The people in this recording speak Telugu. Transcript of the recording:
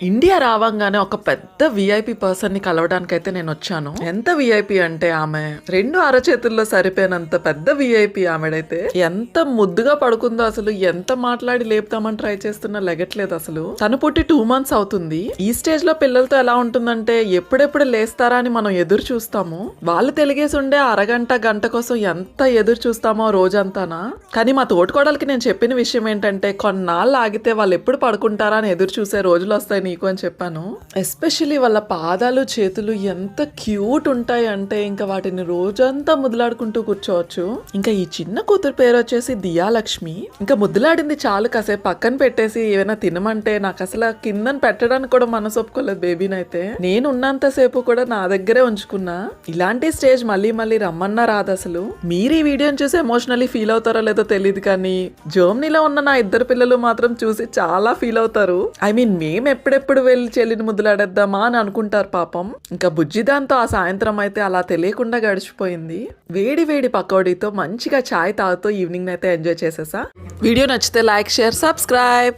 ఇండియా రావంగానే ఒక పెద్ద విఐపి పర్సన్ని కలవడానికి అయితే నేను వచ్చాను ఎంత విఐపి అంటే ఆమె రెండు అరచేతుల్లో సరిపోయినంత పెద్ద విఐపి ఆమెడైతే ఎంత ముద్దుగా పడుకుందో అసలు ఎంత మాట్లాడి లేపుతామని ట్రై చేస్తున్నా లెగట్లేదు అసలు. తను పుట్టి టూ మంత్స్ అవుతుంది. ఈ స్టేజ్లో పిల్లలతో ఎలా ఉంటుందంటే ఎప్పుడెప్పుడు లేస్తారా అని మనం ఎదురు చూస్తాము. వాళ్ళు తెలిగేసి ఉండే అరగంట గంట కోసం ఎంత ఎదురు చూస్తామో రోజంతానా? కానీ మా తోటికోడలకి నేను చెప్పిన విషయం ఏంటంటే కొన్నాళ్ళు ఆగితే వాళ్ళు ఎప్పుడు పడుకుంటారా అని ఎదురు చూసే రోజులు వస్తాయి నీకు అని చెప్పాను. ఎస్పెషల్లీ వాళ్ళ పాదాలు చేతులు ఎంత క్యూట్ ఉంటాయి అంటే ఇంకా వాటిని రోజంతా ముద్దులాడుకుంటూ కూర్చోవచ్చు. ఇంకా ఈ చిన్న కూతురు పేరు వచ్చేసి దియాలక్ష్మి. ఇంకా ముద్దులాడింది చాలు కాసేపు పక్కన పెట్టేసి ఏమైనా తినమంటే నాకు అసలు కిందన పెట్టడానికి కూడా మనసు ఒప్పుకోలేదు బేబీని అయితే నేను ఉన్నంత సేపు కూడా నా దగ్గరే ఉంచుకున్నా. ఇలాంటి స్టేజ్ మళ్ళీ మళ్ళీ రమ్మన్నా రాదు అసలు. మీరు ఈ వీడియోని చూసి ఎమోషనల్లీ ఫీల్ అవుతారో లేదో తెలియదు కానీ జర్మనీలో ఉన్న నా ఇద్దరు పిల్లలు మాత్రం చూసి చాలా ఫీల్ అవుతారు. ఐ మీన్ మేము ఎప్పుడెప్పుడు వెళ్ళి చెల్లిని ముద్దులాడేద్దామా అని అనుకుంటారు పాపం. ఇంకా బుజ్జి దాంతో ఆ సాయంత్రం అయితే అలా తెలియకుండా గడిచిపోయింది. వేడి వేడి పకోడీతో మంచిగా చాయ్ తాగుతూ ఈవినింగ్ అయితే ఎంజాయ్ చేసేసా. వీడియో నచ్చితే లైక్ షేర్ సబ్స్క్రైబ్.